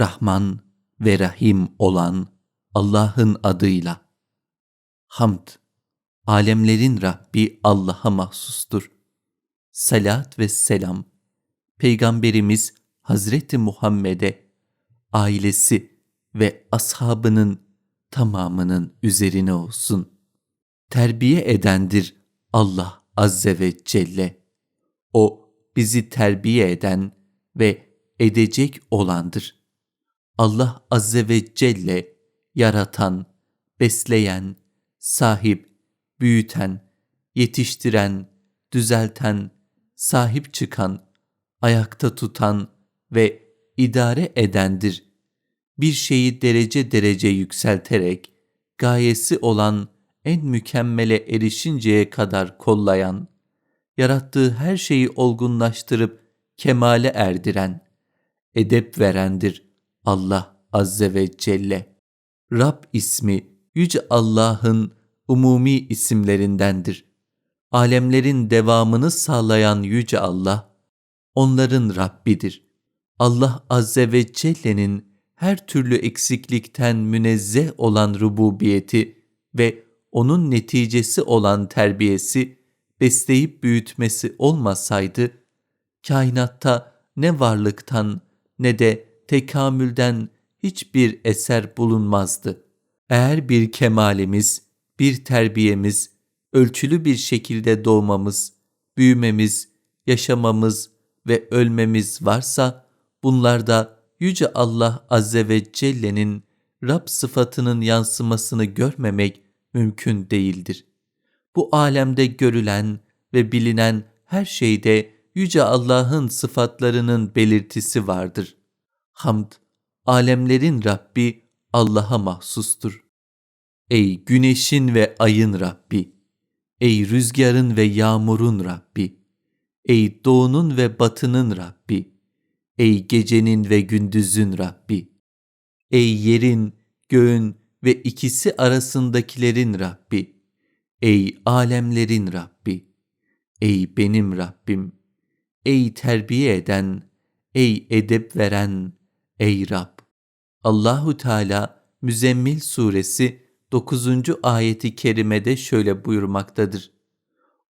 Rahman ve Rahim olan Allah'ın adıyla. Hamd, alemlerin Rabbi Allah'a mahsustur. Salat ve selam, Peygamberimiz Hazreti Muhammed'e, ailesi ve ashabının tamamının üzerine olsun. Terbiye edendir Allah Azze ve Celle. O bizi terbiye eden ve edecek olandır. Allah Azze ve Celle yaratan, besleyen, sahip, büyüten, yetiştiren, düzelten, sahip çıkan, ayakta tutan ve idare edendir. Bir şeyi derece derece yükselterek, gayesi olan en mükemmele erişinceye kadar kollayan, yarattığı her şeyi olgunlaştırıp kemale erdiren, edep verendir Allah Azze ve Celle. Rab ismi Yüce Allah'ın umumi isimlerindendir. Alemlerin devamını sağlayan Yüce Allah, onların Rabbidir. Allah Azze ve Celle'nin her türlü eksiklikten münezzeh olan rububiyeti ve onun neticesi olan terbiyesi, besleyip büyütmesi olmasaydı, kainatta ne varlıktan ne de tekamülden hiçbir eser bulunmazdı. Eğer bir kemalimiz, bir terbiyemiz, ölçülü bir şekilde doğmamız, büyümemiz, yaşamamız ve ölmemiz varsa, bunlarda Yüce Allah Azze ve Celle'nin Rab sıfatının yansımasını görmemek mümkün değildir. Bu alemde görülen ve bilinen her şeyde Yüce Allah'ın sıfatlarının belirtisi vardır. Hamd, alemlerin Rabbi Allah'a mahsustur. Ey güneşin ve ayın Rabbi! Ey rüzgarın ve yağmurun Rabbi! Ey doğunun ve batının Rabbi! Ey gecenin ve gündüzün Rabbi! Ey yerin, göğün ve ikisi arasındakilerin Rabbi! Ey alemlerin Rabbi! Ey benim Rabbim! Ey terbiye eden, ey edep veren, ey Rab! Allahu Teala Müzemmil suresi 9. ayeti kerimede şöyle buyurmaktadır.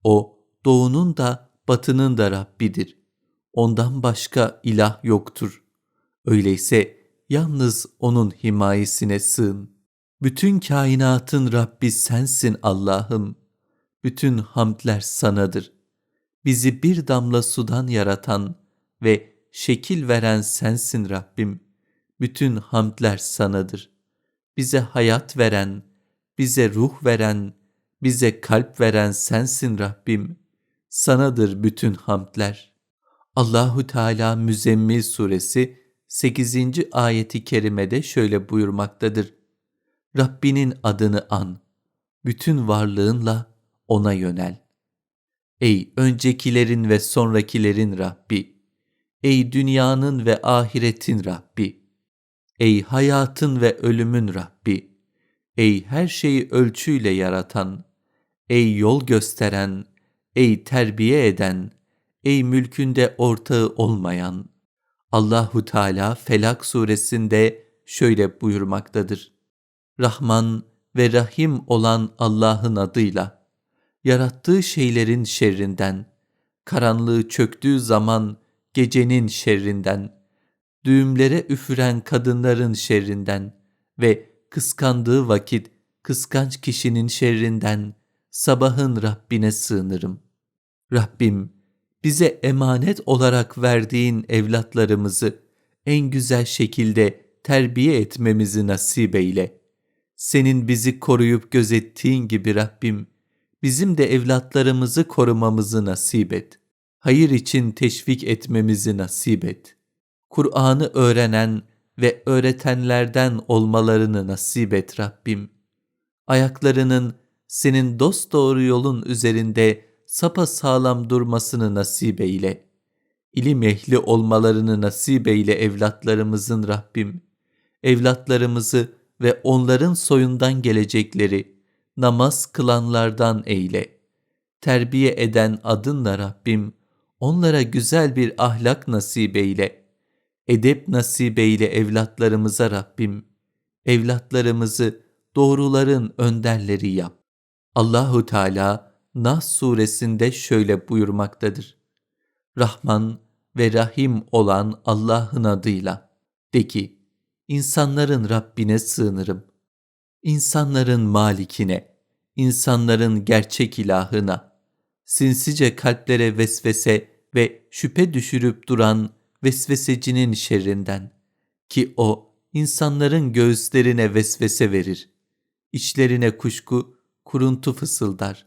O doğunun da batının da Rabbidir. Ondan başka ilah yoktur. Öyleyse yalnız onun himayesine sığın. Bütün kainatın Rabbi sensin Allah'ım. Bütün hamdler sanadır. Bizi bir damla sudan yaratan ve şekil veren sensin Rabbim. Bütün hamdler sanadır. Bize hayat veren, bize ruh veren, bize kalp veren sensin Rabbim. Sanadır bütün hamdler. Allahu Teala Müzzemmil suresi 8. ayeti kerimede şöyle buyurmaktadır. Rabbinin adını an, bütün varlığınla ona yönel. Ey öncekilerin ve sonrakilerin Rabbi! Ey dünyanın ve ahiretin Rabbi! Ey hayatın ve ölümün Rabbi! Ey her şeyi ölçüyle yaratan! Ey yol gösteren! Ey terbiye eden! Ey mülkünde ortağı olmayan! Allahu Teala Felak suresinde şöyle buyurmaktadır. Rahman ve Rahim olan Allah'ın adıyla yarattığı şeylerin şerrinden, karanlığı çöktüğü zaman gecenin şerrinden, düğümlere üfüren kadınların şerrinden ve kıskandığı vakit kıskanç kişinin şerrinden sabahın Rabbine sığınırım. Rabbim, bize emanet olarak verdiğin evlatlarımızı en güzel şekilde terbiye etmemizi nasip eyle. Senin bizi koruyup gözettiğin gibi Rabbim, bizim de evlatlarımızı korumamızı nasip et. Hayır için teşvik etmemizi nasip et. Kur'an'ı öğrenen ve öğretenlerden olmalarını nasip et Rabbim. Ayaklarının senin dost doğru yolun üzerinde sapa sağlam durmasını nasip eyle. İlim ehli olmalarını nasip eyle evlatlarımızın Rabbim. Evlatlarımızı ve onların soyundan gelecekleri namaz kılanlardan eyle. Terbiye eden adınla Rabbim, onlara güzel bir ahlak nasip eyle. Edep nasibeyle evlatlarımıza Rabbim, evlatlarımızı doğruların önderleri yap. Allahu Teala Nas suresinde şöyle buyurmaktadır. Rahman ve Rahim olan Allah'ın adıyla de ki, insanların Rabbine sığınırım. İnsanların malikine, insanların gerçek ilahına, sinsice kalplere vesvese ve şüphe düşürüp duran vesvesecinin şerrinden ki o insanların göğüslerine vesvese verir. İçlerine kuşku, kuruntu fısıldar.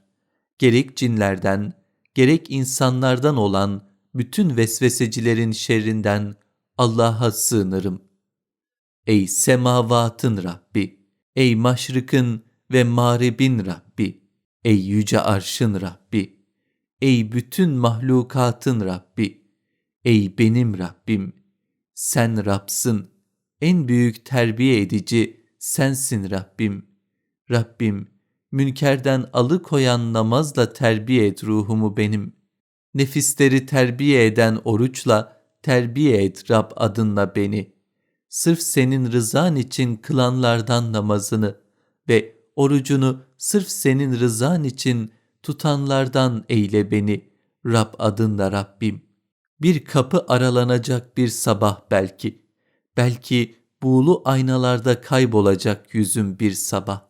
Gerek cinlerden, gerek insanlardan olan bütün vesvesecilerin şerrinden Allah'a sığınırım. Ey semavatın Rabbi, ey maşrıkın ve mağribin Rabbi, ey yüce arşın Rabbi, ey bütün mahlukatın Rabbi, ey benim Rabbim, sen Rabsın, en büyük terbiye edici sensin Rabbim. Rabbim, münkerden alıkoyan namazla terbiye et ruhumu benim. Nefisleri terbiye eden oruçla terbiye et Rab adınla beni. Sırf senin rızan için kılanlardan namazını ve orucunu sırf senin rızan için tutanlardan eyle beni Rab adınla Rabbim. Bir kapı aralanacak bir sabah belki. Belki buğulu aynalarda kaybolacak yüzüm bir sabah.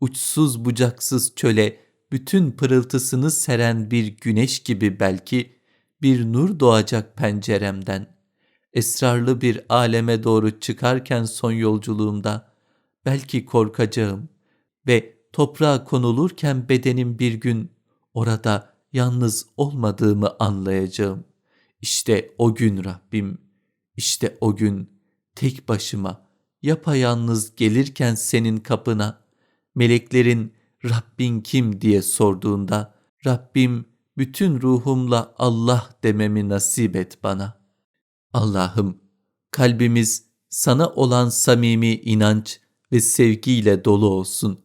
Uçsuz bucaksız çöle bütün pırıltısını seren bir güneş gibi belki bir nur doğacak penceremden. Esrarlı bir aleme doğru çıkarken son yolculuğumda belki korkacağım ve toprağa konulurken bedenim bir gün orada yalnız olmadığımı anlayacağım. İşte o gün Rabbim, işte o gün tek başıma yapayalnız gelirken senin kapına meleklerin Rabbin kim diye sorduğunda Rabbim bütün ruhumla Allah dememi nasip et bana. Allah'ım kalbimiz sana olan samimi inanç ve sevgiyle dolu olsun.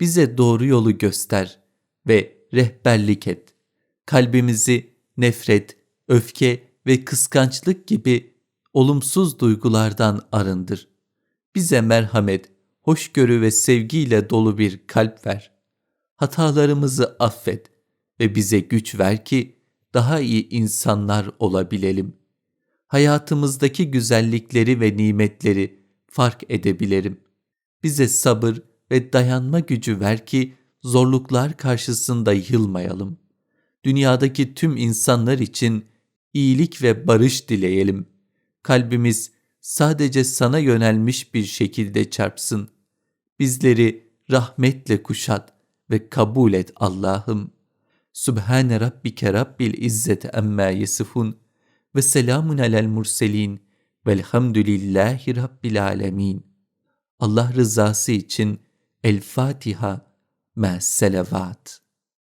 Bize doğru yolu göster ve rehberlik et. Kalbimizi nefret, öfke ve kıskançlık gibi olumsuz duygulardan arındır. Bize merhamet, hoşgörü ve sevgiyle dolu bir kalp ver. Hatalarımızı affet ve bize güç ver ki daha iyi insanlar olabilelim. Hayatımızdaki güzellikleri ve nimetleri fark edebilirim. Bize sabır ve dayanma gücü ver ki zorluklar karşısında yılmayalım. Dünyadaki tüm insanlar için iyilik ve barış dileyelim. Kalbimiz sadece sana yönelmiş bir şekilde çarpsın. Bizleri rahmetle kuşat ve kabul et Allah'ım. Sübhane Rabbike Rabbil İzzet Emmâ Yesifun ve selamun alel murselin velhamdülillahi Rabbil Alemin. Allah rızası için الفاتحة مع السلفات.